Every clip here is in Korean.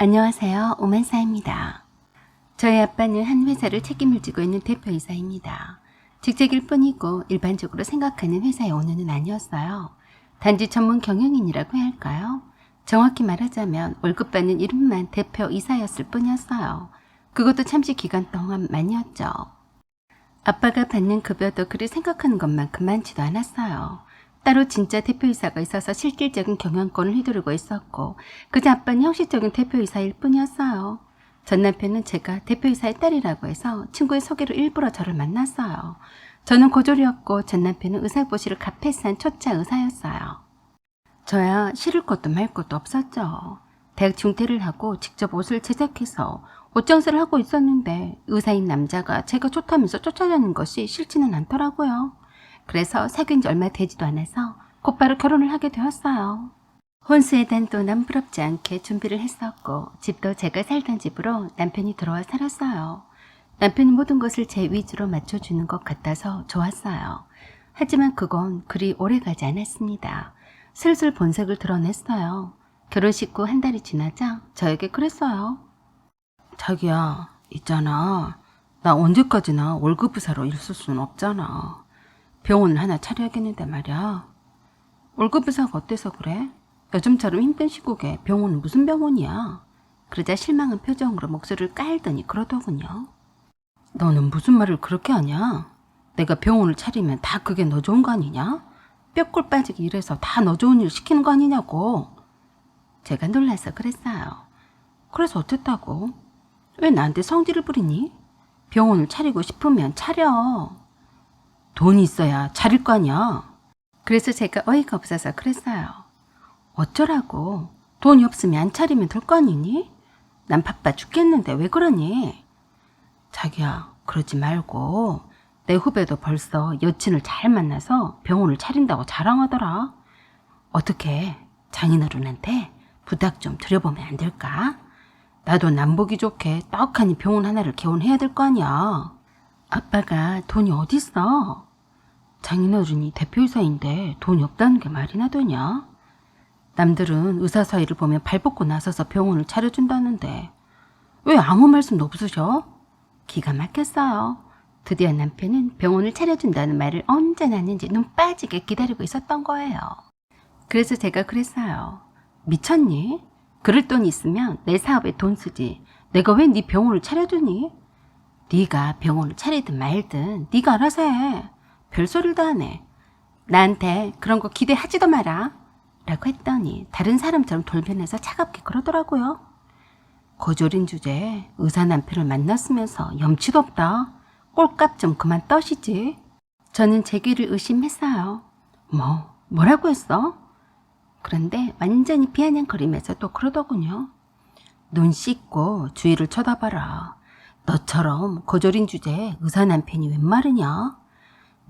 안녕하세요. 오만사입니다. 저희 아빠는 한 회사를 책임을 지고 있는 대표이사입니다. 직책일 뿐이고 일반적으로 생각하는 회사의 오너는 아니었어요. 단지 전문 경영인이라고 해야 할까요? 정확히 말하자면 월급 받는 이름만 대표이사였을 뿐이었어요. 그것도 잠시 기간 동안만이었죠. 아빠가 받는 급여도 그리 생각하는 것만큼 많지도 않았어요. 따로 진짜 대표이사가 있어서 실질적인 경영권을 휘두르고 있었고 그저 아빠는 형식적인 대표이사일 뿐이었어요. 전 남편은 제가 대표이사의 딸이라고 해서 친구의 소개로 일부러 저를 만났어요. 저는 고졸이었고 전 남편은 의사고시를 값해싼 초짜 의사였어요. 저야 싫을 것도 말 것도 없었죠. 대학 중퇴를 하고 직접 옷을 제작해서 옷 장사를 하고 있었는데 의사인 남자가 제가 좋다면서 쫓아다니는 것이 싫지는 않더라고요. 그래서 사귄 지 얼마 되지도 않아서 곧바로 결혼을 하게 되었어요. 혼수에 대한 또 남부럽지 않게 준비를 했었고 집도 제가 살던 집으로 남편이 들어와 살았어요. 남편이 모든 것을 제 위주로 맞춰주는 것 같아서 좋았어요. 하지만 그건 그리 오래가지 않았습니다. 슬슬 본색을 드러냈어요. 결혼식 후 한 달이 지나자 저에게 그랬어요. 자기야, 있잖아. 나 언제까지나 월급 부사로 있을 순 없잖아. 병원을 하나 차려야겠는데 말이야. 월급 부사가 어때서 그래? 요즘처럼 힘든 시국에 병원은 무슨 병원이야? 그러자 실망한 표정으로 목소리를 깔더니 그러더군요. 너는 무슨 말을 그렇게 하냐? 내가 병원을 차리면 다 그게 너 좋은 거 아니냐? 뼈골 빠지게 일해서 다 너 좋은 일 시키는 거 아니냐고. 제가 놀라서 그랬어요. 그래서 어쨌다고? 왜 나한테 성질을 부리니? 병원을 차리고 싶으면 차려. 돈이 있어야 차릴 거 아니야. 그래서 제가 어이가 없어서 그랬어요. 어쩌라고. 돈이 없으면 안 차리면 될 거 아니니? 난 바빠 죽겠는데 왜 그러니? 자기야, 그러지 말고 내 후배도 벌써 여친을 잘 만나서 병원을 차린다고 자랑하더라. 어떻게 장인어른한테 부탁 좀 드려보면 안 될까? 나도 남보기 좋게 떡하니 병원 하나를 개원해야 될 거 아니야. 아빠가 돈이 어딨어? 장인어른이 대표이사인데 돈이 없다는 게 말이나 되냐? 남들은 의사 사이를 보면 발벗고 나서서 병원을 차려준다는데 왜 아무 말씀도 없으셔? 기가 막혔어요. 드디어 남편은 병원을 차려준다는 말을 언제 났는지 눈 빠지게 기다리고 있었던 거예요. 그래서 제가 그랬어요. 미쳤니? 그럴 돈 있으면 내 사업에 돈 쓰지. 내가 왜 네 병원을 차려주니? 네가 병원을 차리든 말든 네가 알아서 해. 별소리도 안 해. 나한테 그런 거 기대하지도 마라. 라고 했더니 다른 사람처럼 돌변해서 차갑게 그러더라고요. 고졸인 주제에 의사 남편을 만났으면서 염치도 없다. 꼴값 좀 그만 떠시지. 저는 제 귀를 의심했어요. 뭐, 뭐라고 했어? 그런데 완전히 비아냥거리면서 또 그러더군요. 눈 씻고 주위를 쳐다봐라. 너처럼 고졸인 주제에 의사 남편이 웬 말이냐?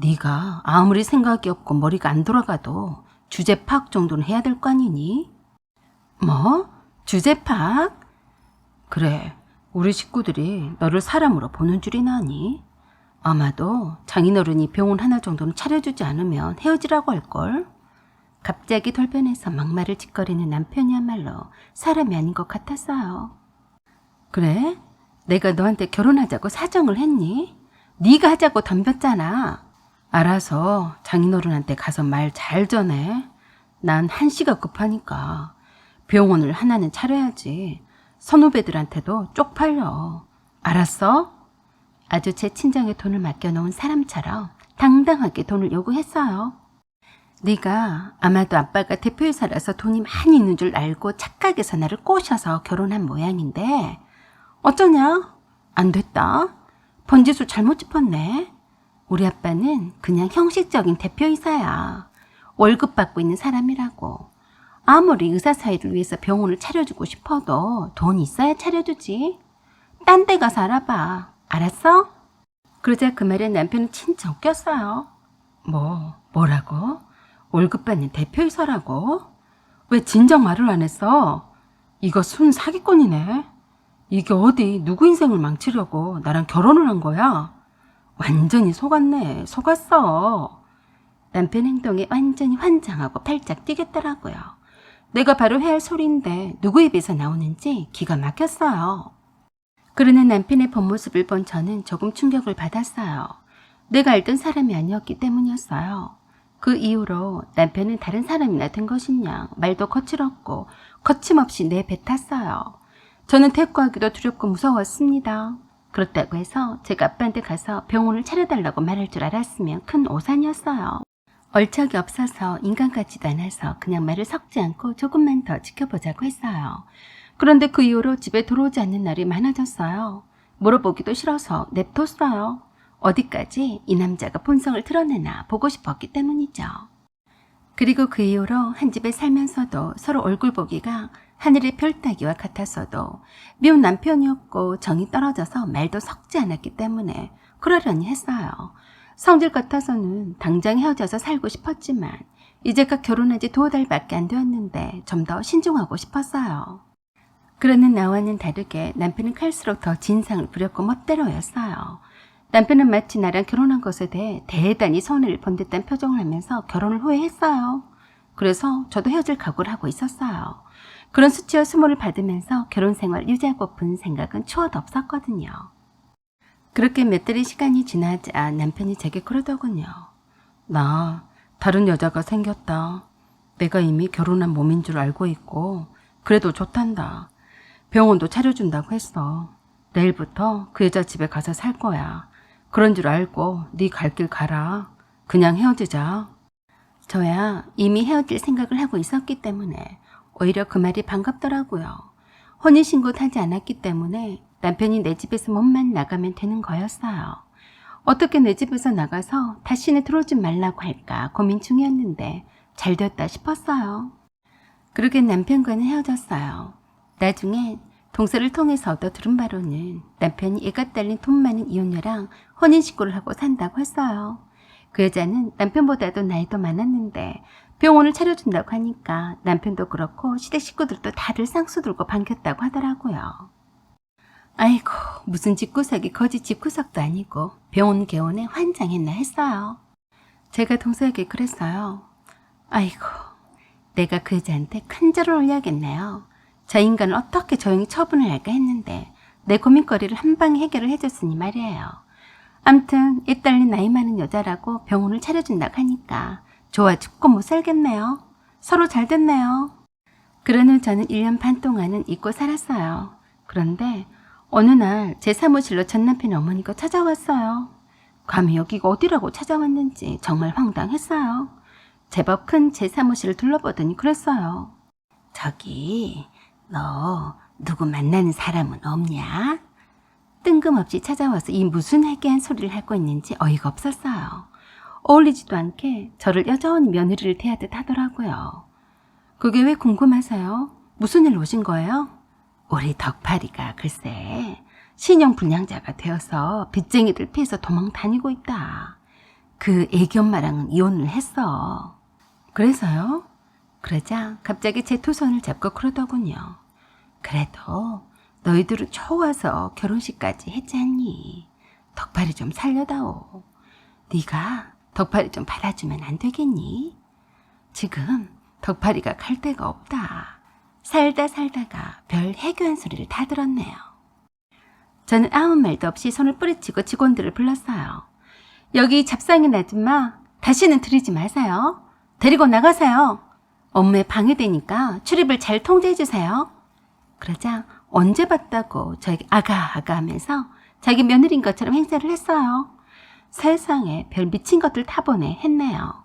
네가 아무리 생각이 없고 머리가 안 돌아가도 주제 파악 정도는 해야 될 거 아니니? 뭐? 주제 파악? 그래, 우리 식구들이 너를 사람으로 보는 줄이나 아니? 아마도 장인어른이 병원 하나 정도는 차려주지 않으면 헤어지라고 할걸? 갑자기 돌변해서 막말을 짓거리는 남편이야말로 사람이 아닌 것 같았어요. 그래? 내가 너한테 결혼하자고 사정을 했니? 네가 하자고 덤볐잖아. 알아서 장인어른한테 가서 말 잘 전해. 난 한시가 급하니까 병원을 하나는 차려야지. 선후배들한테도 쪽팔려. 알았어? 아주 제 친정에 돈을 맡겨놓은 사람처럼 당당하게 돈을 요구했어요. 네가 아마도 아빠가 대표이사라서 돈이 많이 있는 줄 알고 착각해서 나를 꼬셔서 결혼한 모양인데 어쩌냐? 안 됐다. 번지수 잘못 짚었네. 우리 아빠는 그냥 형식적인 대표이사야. 월급 받고 있는 사람이라고. 아무리 의사 사이를 위해서 병원을 차려주고 싶어도 돈 있어야 차려주지. 딴 데 가서 알아봐. 알았어? 그러자 그 말에 남편은 진짜 웃겼어요. 뭐, 뭐라고? 월급 받는 대표이사라고? 왜 진작 말을 안 했어? 이거 순 사기꾼이네. 이게 어디 누구 인생을 망치려고 나랑 결혼을 한 거야? 완전히 속았네. 속았어. 남편 행동에 완전히 환장하고 팔짝 뛰겠더라고요. 내가 바로 해야 할 소리인데 누구 입에서 나오는지 기가 막혔어요. 그러는 남편의 본 모습을 본 저는 조금 충격을 받았어요. 내가 알던 사람이 아니었기 때문이었어요. 그 이후로 남편은 다른 사람이나 된 것이냐 말도 거칠었고 거침없이 내 뱉었어요. 저는 대꾸하기도 두렵고 무서웠습니다. 그렇다고 해서 제가 아빠한테 가서 병원을 차려달라고 말할 줄 알았으면 큰 오산이었어요. 얼척이 없어서 인간 같지도 않아서 그냥 말을 섞지 않고 조금만 더 지켜보자고 했어요. 그런데 그 이후로 집에 들어오지 않는 날이 많아졌어요. 물어보기도 싫어서 냅뒀어요. 어디까지 이 남자가 본성을 드러내나 보고 싶었기 때문이죠. 그리고 그 이후로 한 집에 살면서도 서로 얼굴 보기가 하늘의 별 따기와 같았어도 미운 남편이었고 정이 떨어져서 말도 섞지 않았기 때문에 그러려니 했어요. 성질 같아서는 당장 헤어져서 살고 싶었지만 이제가 결혼한 지 두어 달밖에 안 되었는데 좀 더 신중하고 싶었어요. 그러는 나와는 다르게 남편은 클수록 더 진상을 부렸고 멋대로였어요. 남편은 마치 나랑 결혼한 것에 대해 대단히 손해를 본 듯한 표정을 하면서 결혼을 후회했어요. 그래서 저도 헤어질 각오를 하고 있었어요. 그런 수치와 수모를 받으면서 결혼 생활 유지하고픈 생각은 추워도 없었거든요. 그렇게 몇 달의 시간이 지나자 남편이 제게 그러더군요. 나 다른 여자가 생겼다. 내가 이미 결혼한 몸인 줄 알고 있고 그래도 좋단다. 병원도 차려준다고 했어. 내일부터 그 여자 집에 가서 살 거야. 그런 줄 알고 네 갈 길 가라. 그냥 헤어지자. 저야 이미 헤어질 생각을 하고 있었기 때문에 오히려 그 말이 반갑더라고요. 혼인신고도 하지 않았기 때문에 남편이 내 집에서 몸만 나가면 되는 거였어요. 어떻게 내 집에서 나가서 다시는 들어오지 말라고 할까 고민 중이었는데 잘 됐다 싶었어요. 그렇게 남편과는 헤어졌어요. 나중에 동서를 통해서 얻어 들은 바로는 남편이 애가 딸린 돈 많은 이혼녀랑 혼인신고를 하고 산다고 했어요. 그 여자는 남편보다도 나이도 많았는데 병원을 차려준다고 하니까 남편도 그렇고 시댁 식구들도 다들 쌍수 들고 반겼다고 하더라고요. 아이고 무슨 집구석이 거지 집구석도 아니고 병원 개원에 환장했나 했어요. 제가 동서에게 그랬어요. 아이고 내가 그 여자한테 큰 절을 올려야겠네요. 저 인간을 어떻게 조용히 처분을 할까 했는데 내 고민거리를 한 방에 해결을 해줬으니 말이에요. 암튼 이 딸린 나이 많은 여자라고 병원을 차려준다고 하니까 좋아 죽고 못 살겠네요. 서로 잘 됐네요. 그런 후 저는 1년 반 동안은 잊고 살았어요. 그런데 어느 날 제 사무실로 전 남편의 어머니가 찾아왔어요. 감히 여기가 어디라고 찾아왔는지 정말 황당했어요. 제법 큰 제 사무실을 둘러보더니 그랬어요. 저기 너 누구 만나는 사람은 없냐? 뜬금없이 찾아와서 이 무슨 해괴한 소리를 하고 있는지 어이가 없었어요. 어울리지도 않게 저를 여전히 며느리를 대하듯 하더라고요. 그게 왜 궁금하세요? 무슨 일 오신 거예요? 우리 덕파리가 글쎄 신용 불량자가 되어서 빚쟁이들 피해서 도망 다니고 있다. 그 애기 엄마랑은 이혼을 했어. 그래서요? 그러자 갑자기 제 두 손을 잡고 그러더군요. 그래도 너희들은 좋아서 결혼식까지 했잖니. 덕팔이 좀 살려다오. 네가 덕팔이 좀 받아주면 안 되겠니? 지금 덕팔이가 갈 데가 없다. 살다 살다가 별 해교한 소리를 다 들었네요. 저는 아무 말도 없이 손을 뿌리치고 직원들을 불렀어요. 여기 잡상인 아줌마 다시는 들이지 마세요. 데리고 나가세요. 업무에 방해되니까 출입을 잘 통제해 주세요. 그러자 언제 봤다고 저에게 아가 아가 하면서 자기 며느리인 것처럼 행세를 했어요. 세상에 별 미친 것들 타보네 했네요.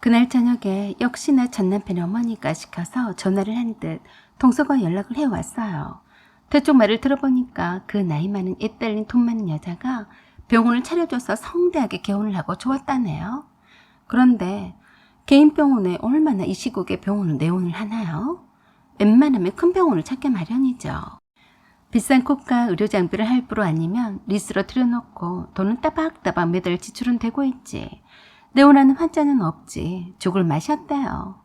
그날 저녁에 역시나 전 남편의 어머니가 시켜서 전화를 한 듯 동서가 연락을 해왔어요. 대충 말을 들어보니까 그 나이 많은 애 딸린 돈 많은 여자가 병원을 차려줘서 성대하게 개원을 하고 좋았다네요. 그런데 개인 병원에 얼마나 이 시국에 병원을 내원을 하나요? 웬만하면 큰 병원을 찾게 마련이죠. 비싼 코가 의료 장비를 할부로 아니면 리스로 들여놓고 돈은 따박따박 매달 지출은 되고 있지. 내원하는 환자는 없지. 죽을 맛이었대요.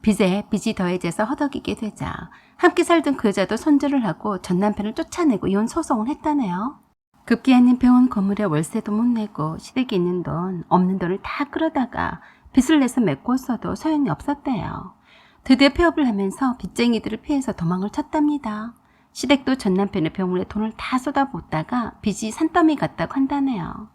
빚에 빚이 더해져서 허덕이게 되자 함께 살던 그 여자도 손절을 하고 전 남편을 쫓아내고 이혼 소송을 했다네요. 급기야는 병원 건물에 월세도 못 내고 시댁에 있는 돈, 없는 돈을 다 끌어다가 빚을 내서 메꿨어도 소용이 없었대요. 드디어 폐업을 하면서 빚쟁이들을 피해서 도망을 쳤답니다. 시댁도 전 남편의 병원에 돈을 다 쏟아붓다가 빚이 산더미 같다고 한다네요.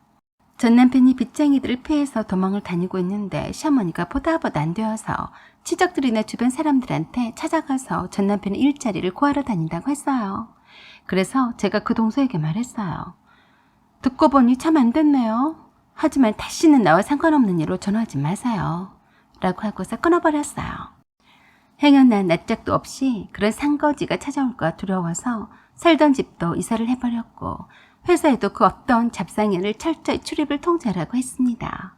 전 남편이 빚쟁이들을 피해서 도망을 다니고 있는데 시어머니가 보다 보다 안 되어서 친척들이나 주변 사람들한테 찾아가서 전 남편의 일자리를 구하러 다닌다고 했어요. 그래서 제가 그 동서에게 말했어요. 듣고 보니 참 안 됐네요. 하지만 다시는 나와 상관없는 일로 전화하지 마세요. 라고 하고서 끊어버렸어요. 행여나 낯짝도 없이 그런 상거지가 찾아올까 두려워서 살던 집도 이사를 해버렸고 회사에도 그 어떤 잡상인을 철저히 출입을 통제하라고 했습니다.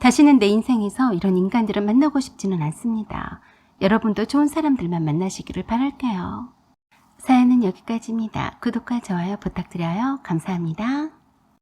다시는 내 인생에서 이런 인간들을 만나고 싶지는 않습니다. 여러분도 좋은 사람들만 만나시기를 바랄게요. 사연은 여기까지입니다. 구독과 좋아요 부탁드려요. 감사합니다.